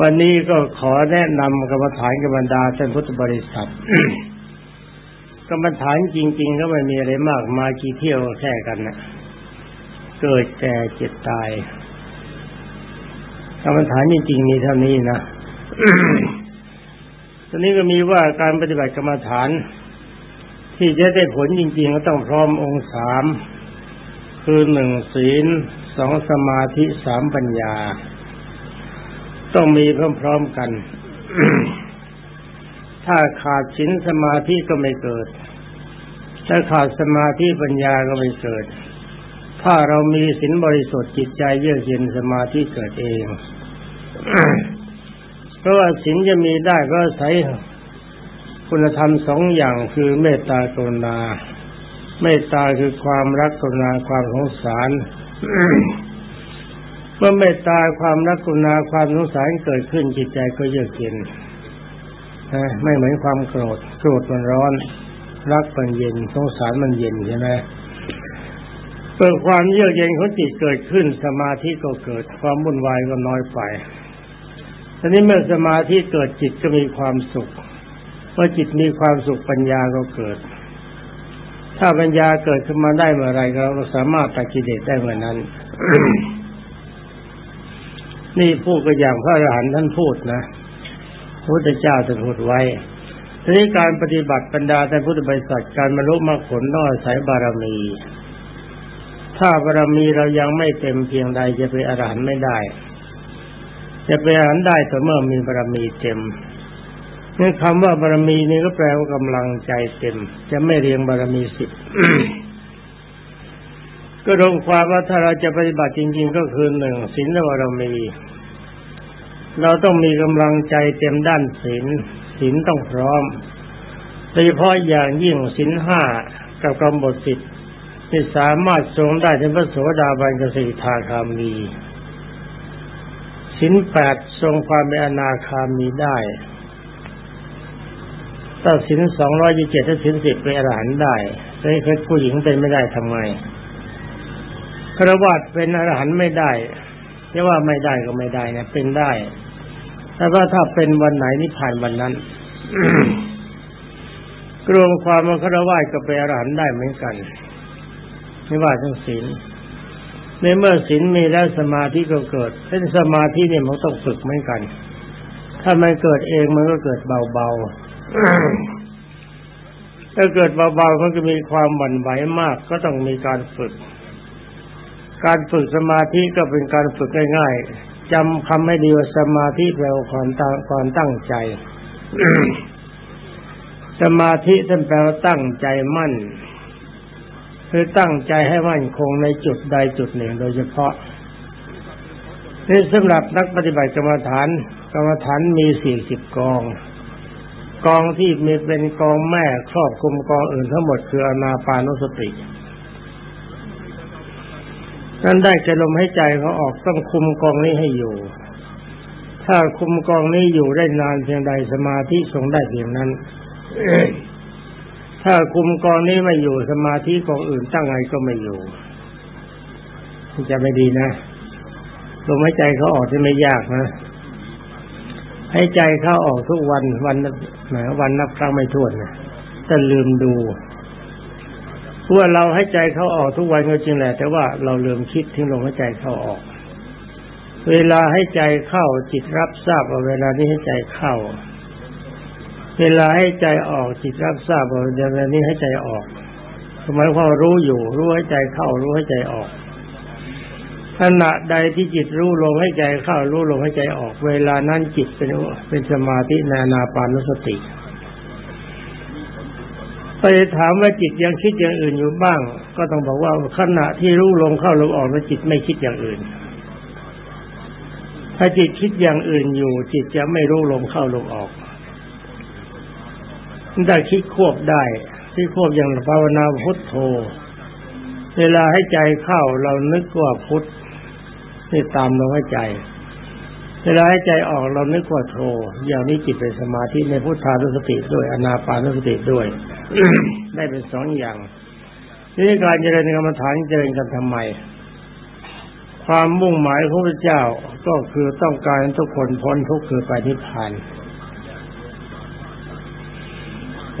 วันนี้ก็ขอแนะนำกรรมฐานกรรมดาท่านพุทธบริษัทกรรมฐานจริง ๆ ก็ไม่มีอะไรมากมากี่เที่ยวแค่กันนะเกิดแก่เจ็บตายกรรมฐานจริงๆมีเท่านี้นะตอนนี้ก็มีว่าการปฏิบัติกรรมฐาน ที่จะได้ผลจริง ๆ ก็ต้องพร้อมองค์สามคือหนึ่งศีลสองสมาธิสามปัญญา ต้องมีพร้อมๆกัน ถ้าขาดศีลสมาธิก็ไม่เกิด ถ้าขาดสมาธิปัญญาก็ไม่เกิด ถ้าเรามีศีลบริสุทธิ์จิตใจเยือกเย็นสมาธิเกิดเองเพราะว่าศีลจะมีได้ก็อาศัยคุณธรรมสองอย่างคือเมตตากรุณา เมตตาคือความรักกรุณาความสงสาร มื่อเมตตาความรักกุณาความสงสารเกิดขึ้นจิตใจก็เยือกเย็นไม่เหมือนความโกรธโกรธมันร้อน รักมันเย็นสงสารมันเย็นใช่ไหมเกิดความเยือกเย็นของจิตเกิดขึ้น สมาธิก็เกิดความวุ่นวายก็น้อยไปทีนี้เมื่อสมาธิเกิดจิตก็มีความสุขเมื่อจิตมีความสุขปัญญาก็เกิด ถ้าปัญญาเกิดขึ้นมาได้เมื่อไรเราสามารถตัดกิเลสได้เมื่อนั้น นี่พูดก็อย่างพระอรหันต์ท่านพูดนะพระพุทธเจ้าท่านพูดไว้ทีนี้การปฏิบัติบรรดาท่านพุทธบริษัทการบรรลุมรรคผลต้องอาศัยบารมี ถ้าบารมีเรายังไม่เต็มเพียงใดจะเป็นอรหันต์ไม่ได้ จะเป็นอรหันต์ได้แต่เมื่อมีบารมีเต็มนี่คำว่าบารมีนี่ก็แปลว่ากำลังใจเต็ม จะไม่เรียงบารมีสิบ ก็รวมความว่าถ้าเราจะปฏิบัติจริง ๆ ก็คือหนึ่งศีลบารมี เราต้องมีกำลังใจเต็มด้านศีลศีลต้องพร้อมโดยเฉพาะอย่างยิ่งศีลห้ากับกำบทสิทธิ์ที่สามารถทรงได้ถึงพระโสดาบันกสิทาคามีศีลแปดทรงความเป็นอนาคามีได้ถ้าสินสองร้อยยี่เจ็ดถ้าสินสิบเป็นอรหันต์ได้แต่เพชรผู้หญิงเป็นไม่ได้ทำไม ครวัตเป็นอรหันต์ไม่ได้จะว่าไม่ได้ก็ไม่ได้นะเป็นได้แต่ว่าถ้าเป็นวันไหนนิพพานวันนั้นกรวมความว่าครวัตก็เป็นอรหันต์ได้เหมือนกันไม่ว่าทั้งศีลในเมื่อศีลมีแล้วสมาธิก็เกิดเป็นสมาธิเนี่ยมันต้องฝึกเหมือนกัน ถ้ามันเกิดเองมันก็เกิดเบาๆถ้าเกิดเบาๆก็จะมีความหวั่นไหวมาก ก็ต้องมีการฝึก การฝึกสมาธิก็เป็นการฝึกง่ายๆจำคำให้ดีว่าสมาธิแปลว่าความตั้งความตั้งใจสมาธิท่านแปลว่าตั้งใจมั่น คือตั้งใจให้มั่นคงในจุดใดจุดหนึ่งโดยเฉพาะนี่สำหรับนักปฏิบัติกรรมฐาน กรรมฐานมีสี่สิบกอง กองที่มีเป็นกองแม่ครอบคุมกองอื่นทั้งหมดคืออนาปานุสติ นั่นได้จะลมให้ใจเขาออกต้องคุมกองนี้ให้อยู่ ถ้าคุมกองนี้อยู่ได้นานเพียงใดสมาธิทรงได้เพียงนั้นถ้าคุมกองนี้ไม่อยู่สมาธิกองอื่นตั้งไงก็ไม่อยู่จะไม่ดีนะลมหายใจเขาออกที่ไม่ยากนะให้ใจเข้าออกทุกวันวันแหมวันนับครั้งไม่ถ้วนนะแต่ลืมดู ว่าเราให้ใจเข้าออกทุกวันก็จริงแหละ แต่ว่าเราลืมคิดถึงลมหายใจเข้าออก เวลาให้ใจเข้าจิตรับทราบว่าเวลานี้ให้ใจเข้า เวลาให้ใจออกจิตรับทราบว่าเวลานี้ให้ใจออกหมายความรู้อยู่ รู้ให้ใจเข้า รู้ให้ใจออกขณะใดที่จิตรู้ลงให้ใจเข้า รู้ลงให้ใจออก เวลานั้นจิตเป็นเป็นสมาธินานาปานุสติ ไปถามว่าจิตยังคิดอย่างอื่นอยู่บ้าง ก็ต้องบอกว่าขณะที่รู้ลงเข้าลงออกแล้วจิตไม่คิดอย่างอื่น ถ้าจิตคิดอย่างอื่นอยู่ จิตจะไม่รู้ลงเข้าลงออกได้คิดควบได้ที่ควบอย่างภาวนาพุทโธ เวลาให้ใจเข้าเรานึกว่าพุทธนี่ตามลมหายใจ เวลาให้ใจออกเรานึกว่าโทอย่างนี้จิตเป็นสมาธิในพุทธานุสติด้วยอนาปานุสติด้วย ได้เป็นสองอย่างนี่การเจริญกรรมฐานเจริญกันทำไม ความมุ่งหมายของพระเจ้าก็คือต้องการทุกคนพ้นทุกข์คือไปนิพพาน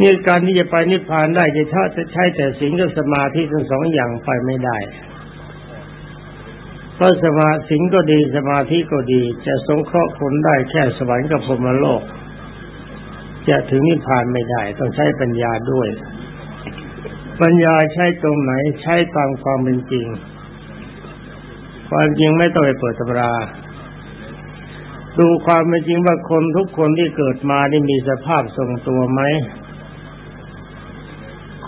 นี่การที่จะไปนิพพานได้จะถ้าจะใช้แต่สิ่งกับสมาธิทั้งสองอย่างไปไม่ได้ เพราะสมาสิงก็ดีสมาธิก็ดี จะสงเคราะห์คนได้แค่สวรรค์กับพรมโลก จะถึงนิพพานไม่ได้ ต้องใช้ปัญญาด้วย ปัญญาใช้ตรงไหนใช้ตามความเป็นจริง ความจริงไม่ต้องไปเปิดตำรา ดูความเป็นจริงว่าคนทุกคนที่เกิดมานี่มีสภาพทรงตัวไหม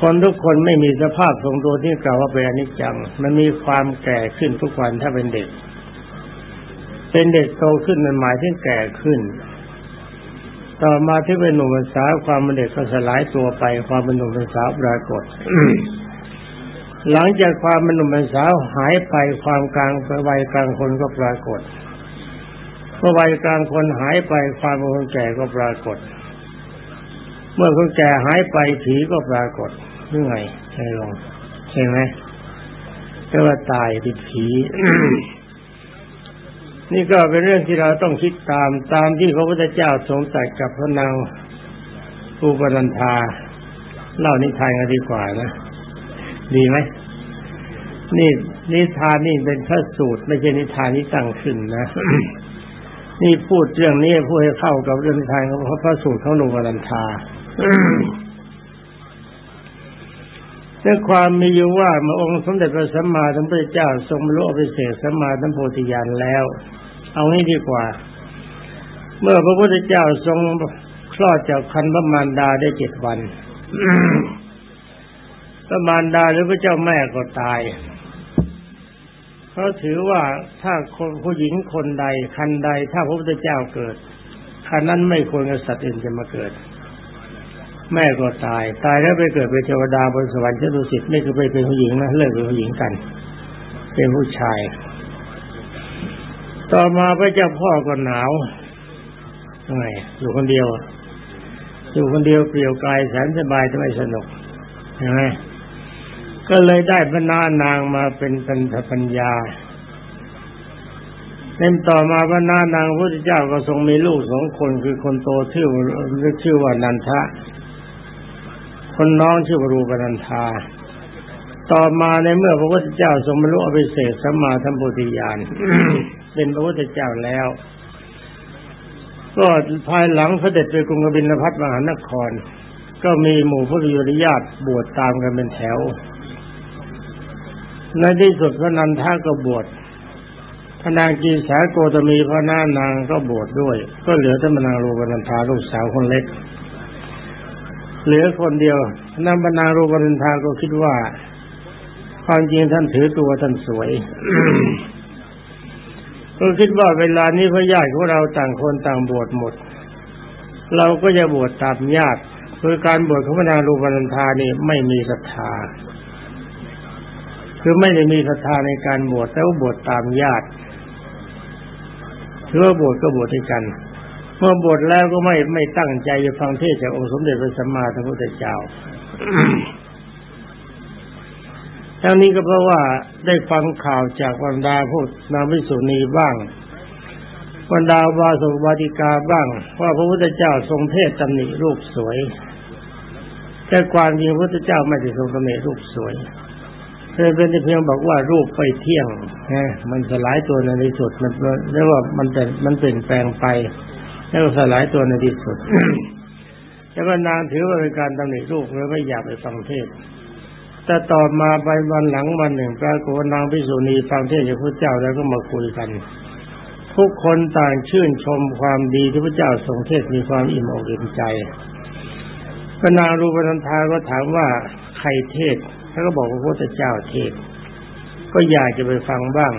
คนทุกคนไม่มีสภาพทรงตัวที่กล่าวว่าเป็นอนิจจัง มันมีความแก่ขึ้นทุกวันถ้าเป็นเด็ก เป็นเด็กโตขึ้นมันหมายถึงแก่ขึ้น ต่อมาที่เป็นหนุ่มสาวความเป็นเด็กก็สลายตัวไป ความเป็นหนุ่มสาวปรากฏหลังจากความเป็นหนุ่มเป็นสาวหายไปความกลางวัยกลางคนก็ปรากฏเมื่อวัยกลางคนหายไปความเป็นคนแก่ก็ปรากฏ เมื่อคนแก่หายไปผีก็ปรากฏยังไงใช่ลองใช่ไหมก็ว่าตายติดผี นี่ก็เป็นเรื่องที่เราต้องคิดตามตามที่พระพุทธเจ้าทรงตรัสกับพระนางภูปนันธาเล่านิทานกันดีกว่านะ ดีไหมนี่นิทานนี่เป็นพระสูตร ไม่ใช่นิทานที่ตั้งขึ้นนะ นี่พูดเรื่องนี้พูดให้เข้ากับเรื่องนิทานของพระสูตรของหลวงปนันธา ในความมีอยู่ว่าเมื่อองค์สมเด็จพระสัมมาสัมพุทธเจ้าทรงรรลุอภิเศษสัมมาสัมโพธิญาณแล้ว เอางี้ดีกว่า เมื่อพระพุทธเจ้าทรงคลอดจากคันพระมารดาได้เจ็ดวันพระมารดาหรือพระเจ้าแม่ก็ตายเขาถือว่าถ้าคนผู้หญิงคนใดคันใด ถ้าพระพุทธเจ้าเกิดคันนั้นไม่ควรกับสัตว์อื่นจะมาเกิด แม่ก็ตาย ตายแล้วไปเกิดเป็นเทวดาบนสวรรค์ชั้นดุสิตไม่คือไปเป็นผู้หญิงนะเลิกเป็นผู้หญิงกัน เป็นผู้ชาย ต่อมาพระเจ้าพ่อก็หนาวไมอยู่คนเดียว อยู่คนเดียวเปลี่ยวกายแสนสบายทำไมสนุกใช่ไหมก็เลยได้พระนานางมาเป็นพันธปัญญาเล่นต่อมาพระนานางพระพุทธเจ้าก็ทรงมีลูกสองคนคือคนโตชื่อชื่อว่านันทะ คนน้องชื่อวรูปนันทา ต่อมาในเมื่อพระพุทธเจ้าทรงบรรลุอภิเศษสัมมาสัมพุทธิญาณเป็นพระพุทธเจ้าแล้ว ก็ภายหลังเสด็จไปกรุงกบิลพัทมหานคร ก็มีหมู่พระยุรญาติบวชตามกันเป็นแถว ในที่สุดพระนันทาก็บวชพระนางกีสาโกตมีพระนานางก็บวชดด้วย ก็เหลือแต่พระนางรูปนันทาลูกสาวคนเล็ก เหลือคนเดียวนั่นพระนารูปนันทาก็คิดว่า ความจริงท่านถือตัวท่านสวยก็คิดว่าเวลานี้พระญาติของเราต่างคนต่างบวชหมด เราก็จะบวชตามญาติคือการบวชของพระนางรูปนันทานี่ไม่มีศรัทธา คือไม่ได้มีศรัทธาในการบวชแต่ว่าบวชตามญาติถือว่าบวชก็บวชด้วยกัน เมื่อบวชแล้วก็ไม่ไม่ตั้งใจจะฟังเทศจากองค์สมเด็จพระสัมมาสัมพุทธเจ้าทั้งนี้ก็เพราะว่าได้ฟังข่าวจากบรรดาผู้นำวิสุณีบ้างบรรดาวาสุวาติกาบ้าง ว่าพระพุทธเจ้าทรงเทศตำหนิรูปสวย แต่ความจริงพระพุทธเจ้าไม่ได้ทรงตำหนิรูปสวยเพียงเป็นเพียงบอกว่ารูปไปเที่ยงฮะมันสลายตัวในที่สุดมันเรียกว่ามันเป็นมันเปลี่ยนแปลงไป แล้วสลายตัวในที่สุด แล้วก็นางถือว่าเป็นการตำหนิรูปเลยไม่อยากไปฟังเทศแต่ต่อมาไปวันหลังวันหนึ่งปรากฏนางพิสุณีฟังเทศจากพระเจ้าแล้วก็มาคุยกันทุกคนต่างชื่นชมความดีที่พระเจ้าทรงเทศมีความอิ่มอกอิ่มใจพระนางรูปนันทาก็ถามว่าใครเทศเขาก็บอกว่าพระพุทธเจ้าเทศ ก็อยากจะไปฟังบ้าง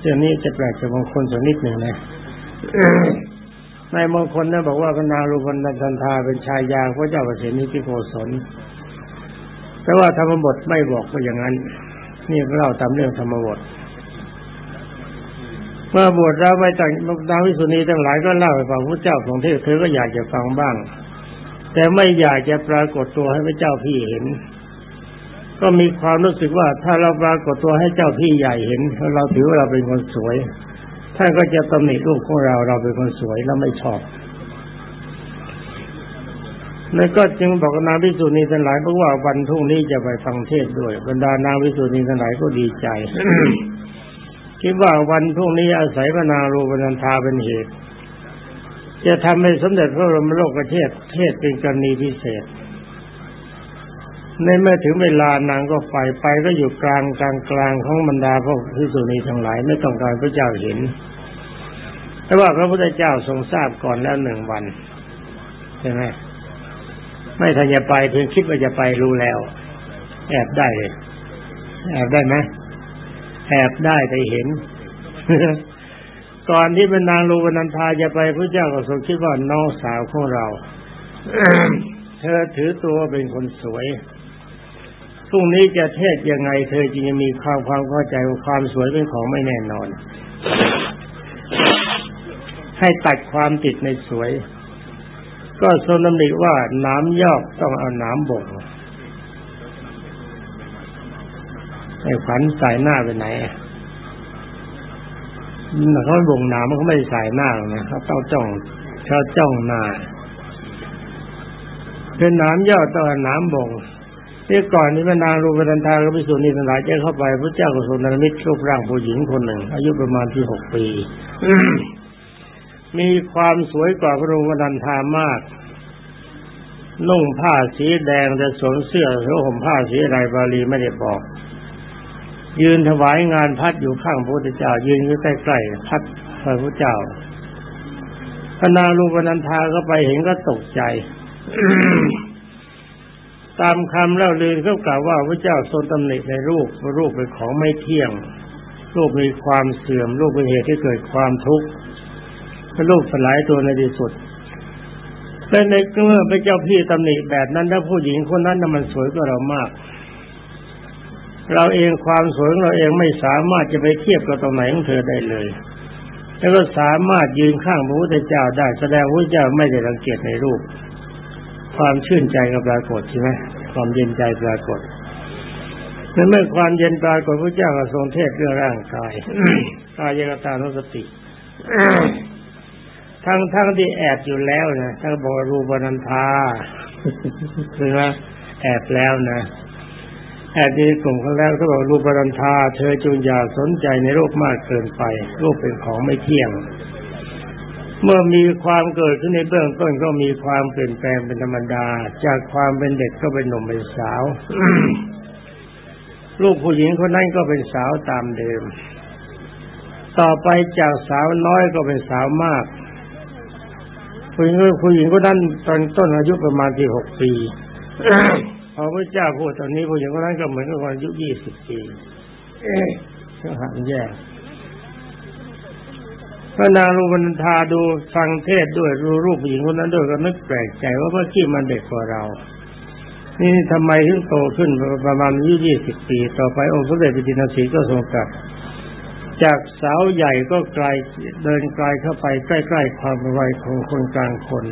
เรื่องนี้จะแปลกจากบางคนสักนิดหนึ่งนะ ในบางคนนะบอกว่าพระนารูปันทันทาเป็นชายาพระเจ้าประเสนิพิโกศลแต่ว่าธรรมบทไม่บอกว่าอย่างนั้น นี่เล่าตามเรื่องธรรมบทเมื่อบวชแล้วไปต่างนางวิสุณีทั้งหลายก็เล่าให้ฟังพระเจ้าของเทศเธอก็อยากจะฟังบ้าง แต่ไม่อยากจะปรากฏตัวให้พระเจ้าพี่เห็น ก็มีความรู้สึกว่าถ้าเราปรากฏตัวให้เจ้าพี่ใหญ่เห็นเราถือว่าเราเป็นคนสวย ท่านก็จะตำหนิลูกของเราเราเป็นคนสวยแล้วไม่ชอบ แล้วก็จึงบอกนางวิสุทนีทั้งหลายเพราะว่าวันพรุ่งนี้จะไปฟังเทศด้วย บรรดานางวิสุทนีทั้งหลายก็ดีใจคิดว่าวันพรุ่งนี้อาศัยพระนางรูปนันทาเป็นเหตุ จะทำให้สมเด็จพระบรมโลกเทศเทศเป็นกรณีพิเศษ ในเมื่อถึงเวลานางก็ไปไปก็อยู่กลางกลางกลางของบรรดาพวกพิสุนีทั้งหลาย ไม่ต้องการพระเจ้าเห็น แต่ว่าพระพุทธเจ้าทรงทราบก่อนแล้วหนึ่งวันใช่ไหมไม่ทันจะไปเพียงคิดว่าจะไปรู้แล้ว แอบได้เลยแอบได้ไหมแอบได้แต่เห็นก่อนที่เป็นนางลูปนันทาจะไปพระเจ้าก็ทรงคิดว่าน้องสาวของเรา เธอถือตัวเป็นคนสวย พรุ่งนี้จะเทศยังไง เธอจึงจะมีความความเข้าใจว่าความสวยเป็นของไม่แน่นอน ให้ตัดความติดในสวย ก็ทรงดำริว่าน้ำยอกต้องเอาน้ำบ่งไอ้ขวัญใส่หน้าไปไหนอะเขาบ่งน้ำมันเขาไม่ใส่หน้าหรอกนะเขาต้องจ้องเขาจ้องหน้าเป็นน้ำยอดต้องเอาน้ำบ่ง ที่ก่อนนี้แม่นางรูปนันทาก็ไปสู่นิสนาจะเข้าไปพระเจ้าก็ทรงนรมิตรรูปร่างผู้หญิงคนหนึ่ง อายุประมาณที่หกปี มีความสวยกว่าพระรูปนันทามาก นุ่งผ้าสีแดงแต่สวมเสื้อหรือห่มผ้าสีอะไรบาลีไม่ได้บอก ยืนถวายงานพัดอยู่ข้างพระพุทธเจ้า ยืนอยู่ใกล้ๆพัดพระพุทธเจ้าพระนางรูปนันทาก็ไปเห็นก็ตกใจ ตามคำเล่าลือเขากล่าวว่าพระเจ้าทรงตำหนิในรูปว่ารูปเป็นของไม่เที่ยง รูปมีความเสื่อม รูปเป็นเหตุที่เกิดความทุกข์รูปสลายตัวในที่สุดแต่ในเมื่อพระเจ้าพี่ตำหนิแบบนั้นถ้าผู้หญิงคนนั้นน่ะมันสวยกว่าเรามาก เราเองความสวยของเราเองไม่สามารถจะไปเทียบกับตรงไหนของเธอได้เลย แล้วก็สามารถยืนข้างพระพุทธเจ้าได้แสดงพระเจ้าไม่ได้รังเกียจในรูป ความชื่นใจกับปรากฏใช่ไหมความเย็นใจปรากฏเมื่อความเย็นปรากฏพระเจ้าก็ทรงเทศเรื่องร่างกายกายกตานุสติทั้งทั้งที่แอบอยู่แล้วนะทั้งบอกรูปนันทาคือว่าแอบแล้วนะแอบดีกลุ่มเขาแล้วเขาบอกรูปนันทา เธอจงอย่าสนใจในโลกมากเกินไปโลกเป็นของไม่เที่ยง เมื่อมีความเกิดขึ้นในเบื้องต้นก็มีความเปลี่ยนแปลงเป็นธรรมดา จากความเป็นเด็กก็เป็นหนุ่มเป็นสาว ลูกผู้หญิงคนนั้นก็เป็นสาวตามเดิม ต่อไปจากสาวน้อยก็เป็นสาวมากผู้หญิงผู้หญิงคนนั้นตอนต้นอายุประมาณที่หกปีพอพระเจ้าพูดตอนนี้ผู้หญิงคนนั้นก็เหมือนกับคนอายุยี่สิบปีเอ๊ะก็หันแย่ พระนางรูปนันทาดูฟังเทศด้วยรู้รูปผู้หญิงคนนั้นด้วยก็นึกแปลกใจว่าเมื่อกี้มันเด็กกว่าเรา นี่ทำไมถึงโตขึ้นประมาณอายุยี่สิบปี ต่อไปองค์สมเด็จพระจินสีก็ทรงตรัสจากสาวใหญ่ก็ไกลเดินไกลเข้าไปใกล้ๆความวัยของคนกลางคน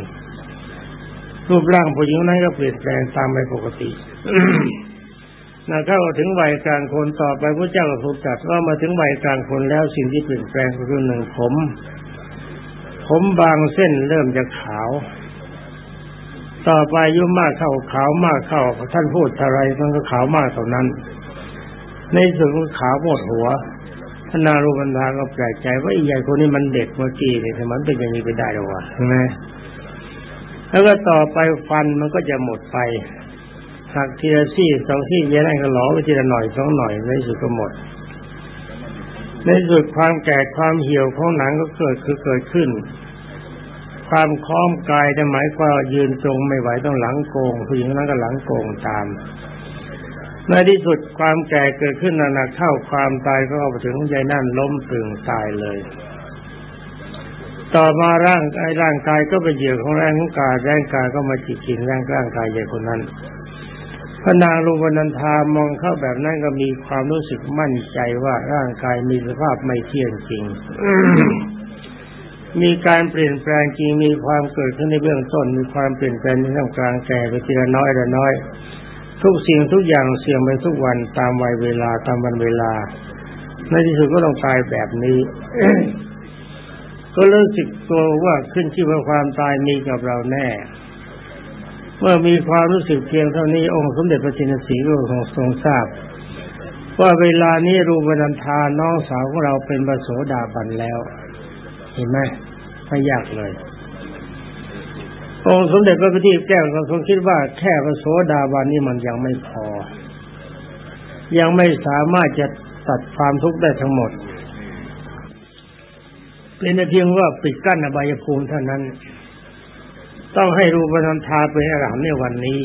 รูปร่างผู้หญิงนั้นก็เปลี่ยนแปลงตามไปปกติ นะเข้าถึงวัยกลางคนต่อไปพระเจ้าก็ทรงตรัสว่ามาถึงวัยกลางคนแล้วสิ่งที่เปลี่ยนแปลงก็คือหนึ่งผม ผมบางเส้นเริ่มจะขาว ต่อไปยุมากเข้าขาวมากเข้าท่านพูดอะไรมันก็ขาวมากเท่านั้น ในส่วนของขาวหมดหัวพนนารูปันธาก็แปลกใจว่าไอ้ใหญ่คนนี้มันเด็กเมื่อกี้เนี่ยทำไมมันเป็นอย่างนี้ไปได้หรอวะใช่ไหมแล้วก็ต่อไปฟันมันก็จะหมดไป หักทีละซี่สองซี่เย็นไอ้ก็หลอไปทีละหน่อยสองหน่อยในสุดก็หมด ในสุดความแก่ความเหี่ยวของหนังก็เกิดคือเกิดขึ้น ความคล้อมกายจะหมายความยืนตรงไม่ไหวต้องหลังโกงผู้หญิงนั้นก็หลังโกงตามในที่สุดความแก่เกิดขึ้นหนักเข้าความตายก็เข้าไปถึงใจนั่นล้มตึงตายเลย ต่อมาร่างไอ้ร่างกายก็เป็นเหยื่อของแรงของกายแรงกายก็มาจิกกินร่างร่างกายใหญ่คนนั้น พระนางรูปนันทามองเข้าแบบนั้นก็มีความรู้สึกมั่นใจว่าร่างกายมีสภาพไม่เที่ยงจริง มีการเปลี่ยนแปลงจริงมีความเกิดขึ้นในเบื้องต้น มีความเปลี่ยนแปลงในท่ามกลางแก่ไปทีละน้อยละน้อย ทุกสิ่งทุกอย่างเสื่อมไปทุกวันตามวัยเวลาตามวันเวลา ในที่สุดก็ต้องตายแบบนี้ก็รู้สึกตัวว่าขึ้นชื่อว่าความตายมีกับเราแน่ เมื่อมีความรู้สึกเพียงเท่านี้องค์สมเด็จพระจินสีก็คงทรงทราบ ว่าเวลานี้รูปนันทาน้องสาวของเราเป็นบโสดาบันแล้ว เห็นไหมไม่ยากเลย องค์สมเด็จพระพุทธแก้วก็ทรงคิดว่าแค่พระโสดาบันนี่มันยังไม่พอ ยังไม่สามารถจะตัดความทุกข์ได้ทั้งหมด เป็นเพียงว่าปิดกั้นอบายภูมิเท่านั้น ต้องให้รูปนันทาเป็นอรหันต์ในวันนี้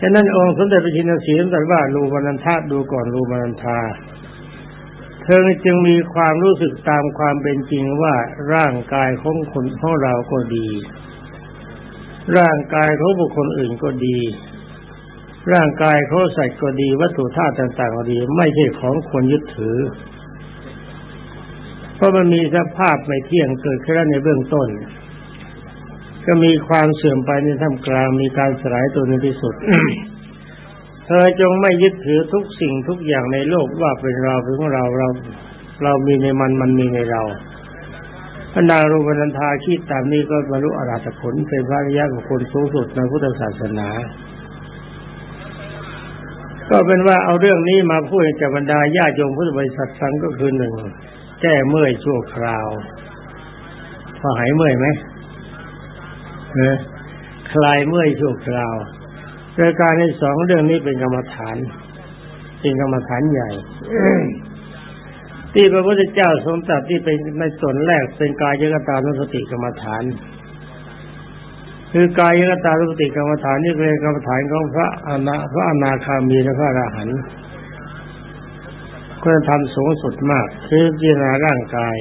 ฉะนั้นองค์สมเด็จพระชินสีตรัสว่ารูปนันทาดูก่อนรูปนันทา เธอจึงมีความรู้สึกตามความเป็นจริงว่าร่างกายของคนของเราก็ดี ร่างกายของบุคคลอื่นก็ดี ร่างกายเขาสัตว์ก็ดี วัตถุธาตุต่าง ๆ ก็ดี ไม่ใช่ของควรยึดถือ เพราะมันมีสภาพไม่เที่ยงเกิดขึ้นในเบื้องต้น ก็มีความเสื่อมไปในท่ามกลางมีการสลายตัวในที่สุดเธอจงไม่ยึดถือทุกสิ่งทุกอย่างในโลกว่าเป็นเราเป็นของเราเรา เรามีในมันมันมีในเราพระนางรูปนันทาคิดตามนี้ก็บรรลุอรหัตผลเป็นพระริยะของคนสูงสุดในพุทธศาสนา ก็เป็นว่าเอาเรื่องนี้มาพูดกับบรรดาญาโยมพุทธบริษัทฟังก็คือหนึ่ง แก้เมื่อยชั่วคราว พอหายเมื่อยไหมเออคลายเมื่อยชั่วคราวรายการที่สองเรื่องนี้เป็นกรรมฐาน เป็นกรรมฐานใหญ่ที่พระพุทธเจ้าทรงตรัสที่เป็นในส่วนแรกเป็นกายยกตานุสติกรรมฐาน คือกายยกตานุสติกรรมฐานนี่เป็นกรรมฐานของพระอนาพระอนาคามีและพระอรหันต์ คุณธรรมสูงสุดมาก คือพิจารณาร่างกาย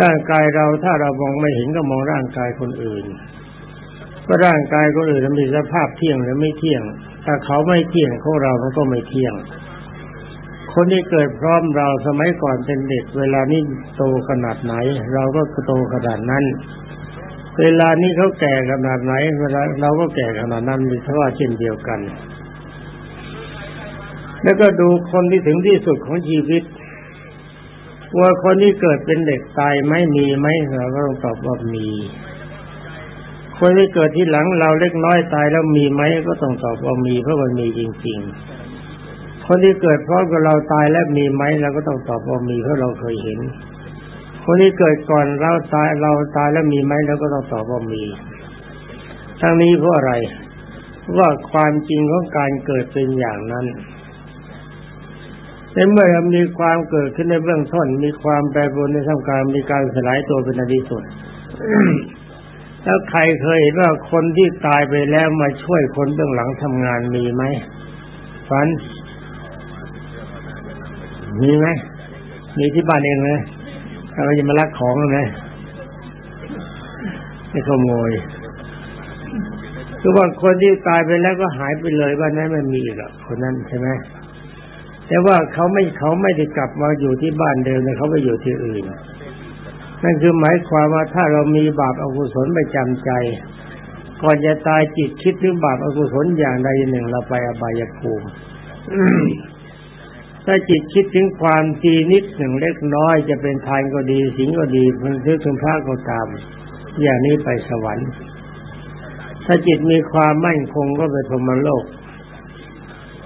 ร่างกายเราถ้าเรามองไม่เห็นก็มองร่างกายคนอื่นว่าร่างกายคนอื่นมีสภาพเที่ยงหรือไม่เที่ยง ถ้าเขาไม่เที่ยงของเรามันก็ไม่เที่ยง คนที่เกิดพร้อมเราสมัยก่อนเป็นเด็ก เวลานี้โตขนาดไหน เราก็โตขนาดนั้น เวลานี้เขาแก่ขนาดไหนเวลาเราก็แก่ขนาดนั้นมีเท่าเช่นเดียวกัน แล้วก็ดูคนที่ถึงที่สุดของชีวิต ว่าคนที่เกิดเป็นเด็กตายไม่มีไหมเราก็ต้องตอบว่ามี คนที่เกิดที่หลังเราเล็กน้อยตายแล้วมีไหมก็ต้องตอบว่ามีเพราะมันมีจริง ๆ คนที่เกิดพร้อมกับเราตายแล้วมีไหมเราก็ต้องตอบว่ามีเพราะเราเคยเห็น คนที่เกิดก่อนเราตายเราตายแล้วมีไหมเราก็ต้องตอบว่ามีทั้งนี้เพราะอะไรว่าความจริงของการเกิดเป็นอย่างนั้น ในเมื่อมีความเกิดขึ้นในเบื้องต้นมีความแปรปรวนในท่ามกลางมีการสลายตัวเป็นอดีสุดแล้วใครเคยเห็นว่าคนที่ตายไปแล้วมาช่วยคนเบื้องหลังทำงานมีไหมฝัน มีไหมมีที่บ้านเองเลยถ้าเราจะมาลักของเลยไม่ขโมยคือว่าคนที่ตายไปแล้วก็หายไปเลยบ้านนั้นไม่มีหรอกคนนั้นใช่ไหม แต่ว่าเขาไม่เขาไม่ได้กลับมาอยู่ที่บ้านเดิมเลยเขาไปอยู่ที่อื่น นั่นคือหมายความว่าถ้าเรามีบาปอกุศลไปจำใจ ก่อนจะตายจิตคิดถึงบาปอกุศลอย่างใดหนึ่งเราไปอบายภูมิถ้าจิตคิดถึงความดีนิดหนึ่งเล็กน้อยจะเป็นทานก็ดีสิงก็ดีพันธุ์ถึงพระก็ตาม อย่างนี้ไปสวรรค์ ถ้าจิตมีความมั่นคงก็ไปพรมโลก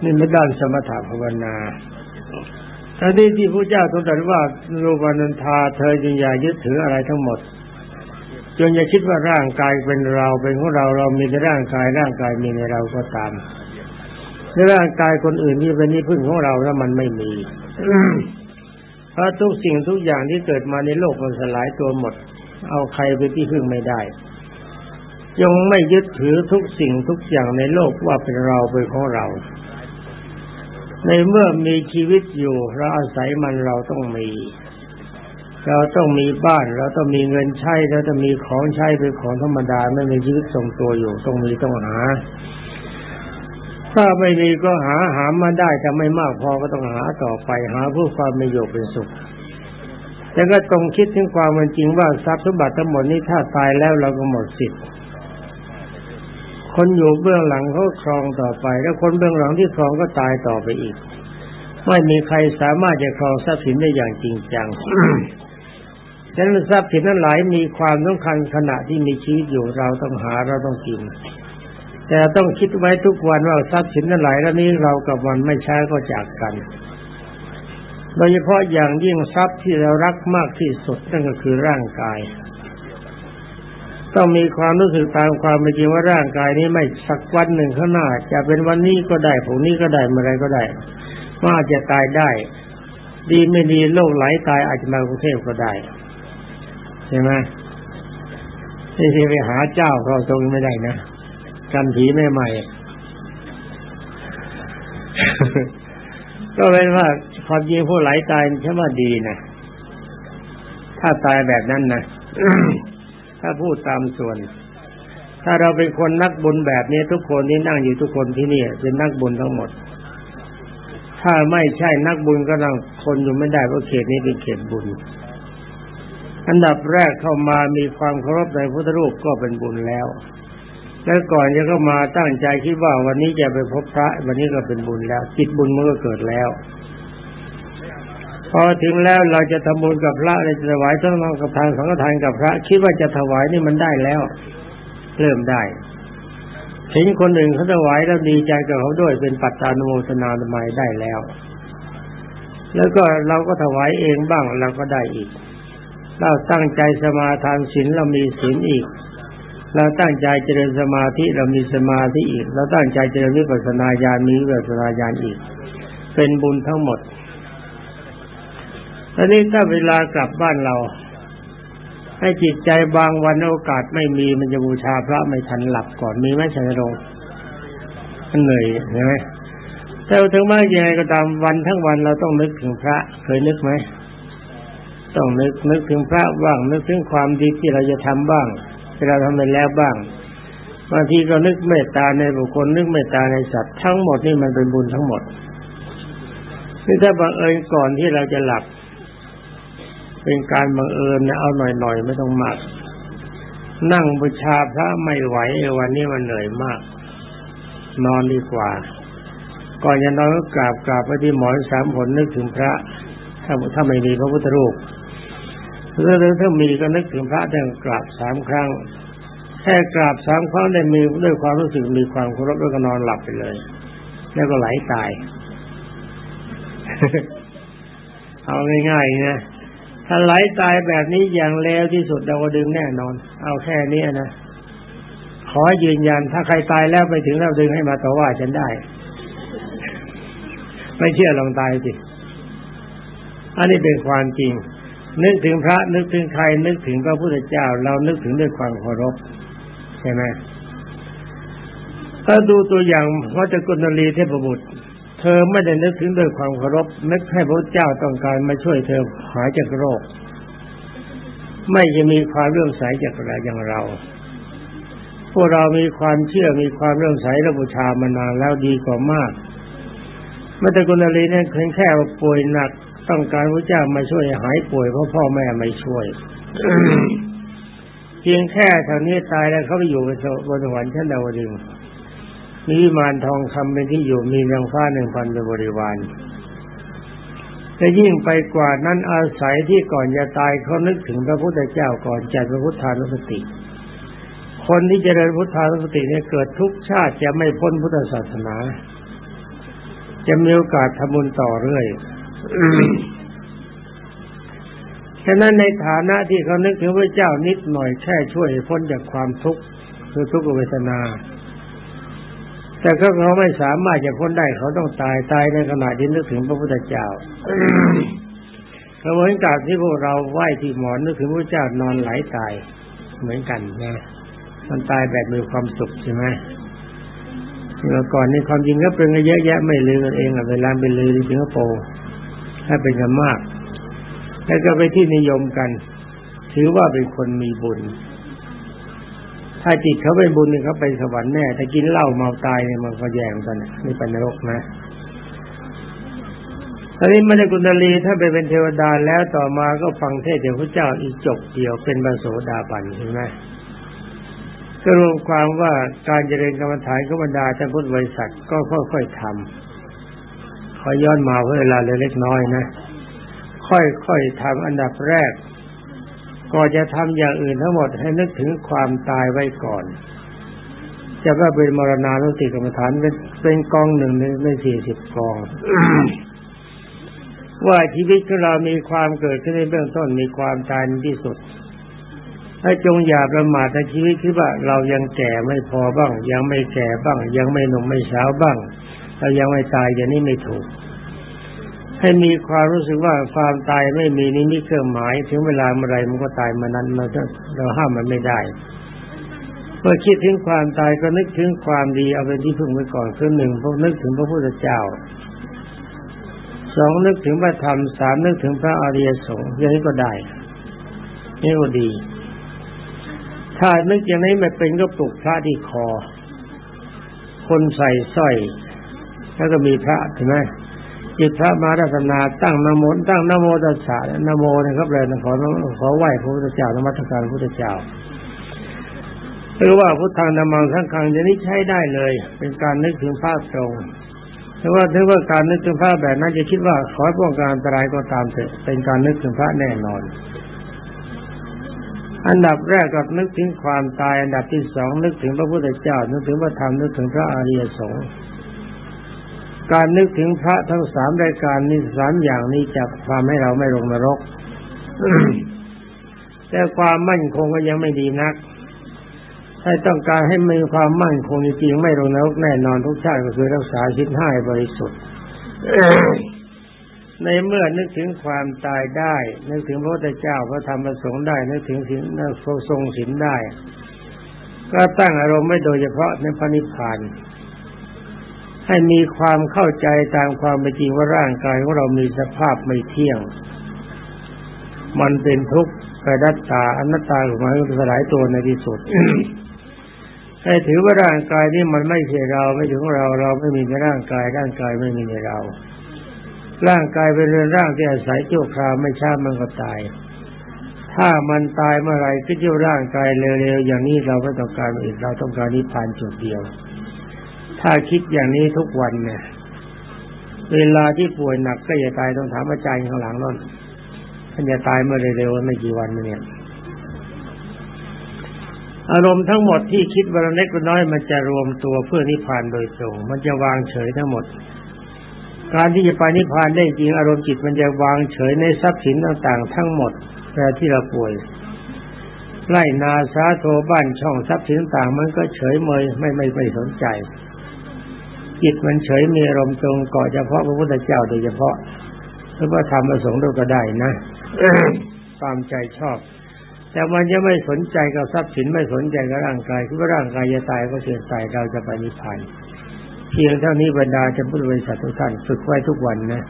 นี่ไม่ด้านสมถะภาวนาทั้งนี้ที่พระเจ้าทรงตรัสว่ารูปนันทาเธอจึงอย่ายึดถืออะไรทั้งหมดจนอย่าคิดว่าร่างกายเป็นเราเป็นของเราเรามีในร่างกายร่างกายมีในเราก็ตามในร่างกายคนอื่นที่เป็นที่พึ่งของเราแล้วมันไม่มีเพราะทุกสิ่งทุกอย่างที่เกิดมาในโลกมันสลายตัวหมด เอาใครเป็นที่พึ่งไม่ได้จงไม่ยึดถือทุกสิ่งทุกอย่างในโลกว่าเป็นเราเป็นของเรา ในเมื่อมีชีวิตอยู่เราอาศัยมันเราต้องมี เราต้องมีบ้าน เราต้องมีเงินใช้เราต้องมีของใช้เป็นของธรรมดาไม่มีชีวิตทรงตัวอยู่ต้องมีต้องหา ถ้าไม่มีก็หาหามาได้แต่ไม่มากพอก็ต้องหาต่อไปหาเพื่อความมีอยู่เป็นสุขแต่ก็ต้องคิดถึงความเป็นจริงว่าทรัพย์สมบัติทั้งหมดนี้ถ้าตายแล้วเราก็หมดสิทธิ์ คนอยู่เบื้องหลังเขาครองต่อไป แล้วคนเบื้องหลังที่ครองก็ตายต่อไปอีก ไม่มีใครสามารถจะครองทรัพย์สินได้อย่างจริงจังฉะนั้นทรัพย์สินนั้นหลายมีความสำคัญขณะที่มีชีวิตอยู่เราต้องหาเราต้องกิน แต่ต้องคิดไว้ทุกวันว่าทรัพย์สินนั้นหลายแล้วนี้เรากับมันไม่ใช้ก็จากกัน โดยเฉพาะอย่างยิ่งทรัพย์ที่เรารักมากที่สุดนั่นก็คือร่างกาย ต้องมีความรู้สึกตามความเป็นจริงว่าร่างกายนี้ไม่สักวันหนึ่งข้างหน้า จะเป็นวันนี้ก็ได้ผงนี้ก็ได้เมื่อไรก็ได้ว่าจะตายได้ ดีไม่ดีโรคไหลตายอาจจะมากรุงเทพก็ได้ใช่ไหมนี่ที่ไปหาเจ้าเราตรงไม่ได้นะกันผีไม่ใหม่ก็เป็นว่าความจริงผู้ไหลตายใช่ว่าดีนะถ้าตายแบบนั้นนะ ถ้าพูดตามส่วน ถ้าเราเป็นคนนักบุญแบบนี้ทุกคนที่นั่งอยู่ทุกคนที่นี่เป็นนักบุญทั้งหมด ถ้าไม่ใช่นักบุญก็นั่งคนอยู่ไม่ได้เพราะเขตนี้เป็นเขตบุญ อันดับแรกเข้ามามีความเคารพในพุทธรูปก็เป็นบุญแล้วแล้วก่อนจะเข้ามาตั้งใจคิดว่าวันนี้จะไปพบพระ วันนี้ก็เป็นบุญแล้วจิตบุญมันก็เกิดแล้ว พอถึงแล้วเราจะทำบุญกับพระเราจะถวายทั้งนองกับทานสังฆทานกับพระ คิดว่าจะถวายนี่มันได้แล้ว เริ่มได้เห็นคนหนึ่งเขาถวายแล้วดีใจกับเขาด้วยเป็นปัจจานุโมทนาทำไมได้แล้ว แล้วก็เราก็ถวายเองบ้างเราก็ได้อีก เราตั้งใจสมาทานศีลเรามีศีลอีก เราตั้งใจเจริญสมาธิเรามีสมาธิอีก เราตั้งใจเจริญวิปัสสนาญาณมีวิปัสสนาญาณอีก เป็นบุญทั้งหมด ตอนนี้ถ้าเวลากลับบ้านเรา ให้จิตใจบางวันโอกาสไม่มีมันจะบูชาพระไม่ทันหลับก่อนมีไหมชัยรงมันเหนื่อยใช่ไหมแต่ถึงแม้ยังไงก็ตามวันทั้งวันเราต้องนึกถึงพระ เคยนึกไหมต้องนึกนึกถึงพระบ้าง นึกถึงความดีที่เราจะทำบ้างที่เราทำไปแล้วบ้างบางทีก็นึกเมตตาในบุคคลนึกเมตตาในสัตว์ทั้งหมดนี่มันเป็นบุญทั้งหมดนี่ถ้าบังเอิญก่อนที่เราจะหลับ เป็นการบังเอิญนะเอาหน่อยๆไม่ต้องมากนั่งบูชาพระไม่ไหววันนี้มันเหนื่อยมาก นอนดีกว่า ก่อนจะนอนก็กราบกราบไปที่หมอนสามผลนึกถึงพระ ถ้าถ้าไม่มีพระพุทธรูปหรือถ้ามีก็นึกถึงพระแต่กราบสามครั้ง แค่กราบสามครั้งได้มีด้วยความรู้สึกมีความเคารพแล้วก็นอนหลับไปเลย แล้วก็ไหลตาย เอาง่ายๆนะ ถ้าไหลตายแบบนี้อย่างเลวที่สุดเราก็ดึงแน่นอน เอาแค่นี้นะขอยืนยัน ถ้าใครตายแล้วไปถึงเราดึงให้มาต่อว่าฉันได้ ไม่เชื่อลองตายสิอันนี้เป็นความจริง นึกถึงพระนึกถึงใครนึกถึงพระพุทธเจ้า เรานึกถึงด้วยความเคารพใช่ไหมถ้าดูตัวอย่างพระเจ้ากุณลีเทพบุตร เธอไม่ได้นึกถึงด้วยความเคารพนึกให้พระเจ้าต้องการมาช่วยเธอหายจากโรค ไม่จะมีความเรื่องใสจากเรอย่างเรา พวกเรามีความเชื่อมีความเรื่องใสและบูชามานานแล้วดีกว่ามากเมื่อตะกุณลีเนี่ยเพียงแค่ป่วยหนักต้องการพระเจ้ามาช่วยหายป่วยเพราะพ่อแม่ไม่ช่วยเพียงแค่เท่านี้ตายแล้วเขาไปอยู่บนสวรรค์ชั้นดาวดึงส์ มีวิมานทองคำเป็นที่อยู่มีนางฟ้าหนึ่งพันเป็นบริวารแต่ยิ่งไปกว่านั้นอาศัยที่ก่อนจะตายเขานึกถึงพระพุทธเจ้าก่อนจัดพระพุทธานุสติ คนที่เจริญพุทธานุสติเนี่ยเกิดทุกชาติจะไม่พ้นพุทธศาสนา จะมีโอกาสทำบุญต่อเรื่อยฉะนั้นในฐานะที่เขานึกถึงพระเจ้านิดหน่อยแค่ช่วยพ้นจากความทุกข์คือทุกขเวทนา แต่ก็เขาไม่สามารถจะพ้นได้เขาต้องตายตายในขณะที่นึกถึงพระพุทธเจ้าเขาเหมือนกับที่พวกเราไหว้ที่หมอนนึกถึงพระเจ้านอนไหลตายเหมือนกันนะมันตายแบบมีความสุขใช่ไหมเมื่อก่อนนี่ความจริงก็เป็นเยอะแยะไม่ลือกันเองอะเวลาไปลือที่สิงคโปร์ถ้าเป็นกันมาก แล้วก็ไปที่นิยมกัน ถือว่าเป็นคนมีบุญ ถ้าจิตเขาเป็นบุญเนี่ยเขาไปสวรรค์แน่ถ้ากินเหล้าเมาตายเนี่ยมันก็แย่งกันนี่เป็นนรกนะตอนนี้มนุษย์กุณลีถ้าไปเป็นเทวดาแล้วต่อมาก็ฟังเทศเดี๋ยวพระเจ้าอีกจบเดียวเป็นบรโสดาบันเห็นไหมก็รวมความว่าการเจริญกรรมฐานขบรรดาท่านพุทธบริษัทก็ค่อยๆทำขอย้อนมาเพื่อเวลาเล็กน้อยนะ ค่อยๆทำอันดับแรก ก็จะทำอย่างอื่นทั้งหมดให้นึกถึงความตายไว้ก่อน จะว่าเป็นมรณานุสติกรรมฐานเป็นเป็นกองหนึ่งในในสี่สิบกอง ว่าชีวิตของเรามีความเกิดขึ้นในเบื้องต้นมีความตายในที่สุดให้จงอย่าประมาทในชีวิตคิดว่าเรายังแก่ไม่พอบ้าง ยังไม่แก่บ้าง ยังไม่หนุ่มไม่สาวบ้าง เรายังไม่ตายอย่างนี้ไม่ถูก ให้มีความรู้สึกว่าความตายไม่มีนิมิตเครื่องหมาย ถึงเวลาเมื่อไรมันก็ตายมานั้นเราเราห้ามมันไม่ได้เมื่อคิดถึงความตายก็นึกถึงความดีเอาเป็นที่พึ่งไว้ก่อนคือหนึ่งพวกนึกถึงพระพุทธเจ้าสองนึกถึงพระธรรมสามนึกถึงพระอริยสงฆ์อย่างนี้ก็ได้นี่ก็ดี ถ้านึกอย่างนี้ไม่เป็นก็ปลุกพระที่คอ คนใส่สร้อย แล้วก็มีพระใช่ไหม จิตพระมารัตนาตั้งนโมตั้งนโมตัสสะนโมนะครับเลยขอขอไหว้พระพุทธเจ้านมัสการพระพุทธเจ้าหรือว่าพุทธังนามังสังฆังอย่างนี้ใช้ได้เลย เป็นการนึกถึงพระตรงแต่ว่าถือว่าการนึกถึงพระแบบนั้นจะคิดว่าขอป้องกันอันตรายก็ตามเถอะเป็นการนึกถึงพระแน่นอน อันดับแรกก็นึกถึงความตาย อันดับที่สองนึกถึงพระพุทธเจ้า นึกถึงพระธรรมนึกถึงพระอริยสงฆ์ การนึกถึงพระทั้งสามรายการนี้สามอย่างนี้จะทำให้เราไม่ลงนรก แต่ความมั่นคงก็ยังไม่ดีนัก ถ้าต้องการให้มีความมั่นคงจริงๆไม่ลงนรกแน่นอนทุกชาติก็คือรักษาชิดให้าบริสุทธิ์ในเมื่อนึกถึงความตายได้ นึกถึงพระพุทธเจ้าพระธรรมพระสงฆ์ได้ นึกถึงศีลนึกทรงศีลได้ ก็ตั้งอารมณ์ไม่โดยเฉพาะในพระนิพพาน ให้มีความเข้าใจตามความเป็นจริงว่าร่างกายของเรามีสภาพไม่เที่ยง มันเป็นทุกข์กระดัตตาอนัตตาของมันสลายตัวในที่สุดให้ถือว่าร่างกายนี้มันไม่ใช่เราไม่ถึงเราเราไม่มีในร่างกาย ร่างกายไม่มีในเรา ร่างกายเป็นเรือนร่างที่อาศัยชั่วคราวไม่ช้ามันก็ตาย ถ้ามันตายเมื่อไรก็เจ้าร่างกายเร็วๆอย่างนี้เราไม่ต้องการอีกเราต้องการนิพพานจุดเดียว ถ้าคิดอย่างนี้ทุกวันเนี่ย เวลาที่ป่วยหนักก็อย่าตายต้องถามอาจารย์ข้างหลังนั่นท่านจะตายเมื่อเร็วๆไม่กี่วันเนี่ย อารมณ์ทั้งหมดที่คิดวันเล็กวันน้อยมันจะรวมตัวเพื่อนิพพานโดยตรง มันจะวางเฉยทั้งหมด การที่จะไปนิพพานได้จริงอารมณ์จิตมันจะวางเฉยในทรัพย์สินต่างๆ ทั้งหมดแต่ที่เราป่วยไล่นาซาโทบ้านช่องทรัพย์สินต่างมันก็เฉยเมยไม่ไม่ไม่สนใจ จิตมันเฉยมีอารมณ์ตรงเกาะเฉพาะพระพุทธเจ้าโดยเฉพาะหรือว่าทำประสงค์ด้วยก็ได้นะตามใจชอบ แต่มันจะไม่สนใจกับทรัพย์สินไม่สนใจกับร่างกายคือว่าร่างกายจะตายก็เสียตายเราจะไปนิพพานเพียงเท่านี้บรรดาจะพุทธบริษัททุกท่านฝึกไว้ทุกวันนะ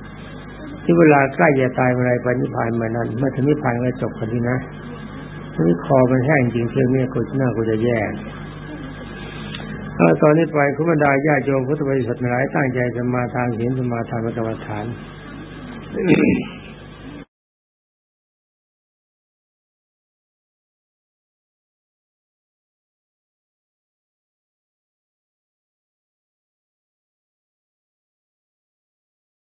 ที่เวลาใกล้จะตายเมื่อไรไปนิพพานเมื่อนั้นเมื่อถึงนิพพานก็จบกันทีนะทีนี้คอมันแห้งจริงเที่ยงนี้กูหน้ากูจะแย่ ตอนนี้ไปคุณบรรดาญาโยมพุทธบริษัทหลายตั้งใจจะมาทางเห็นสมาทานกรรมฐาน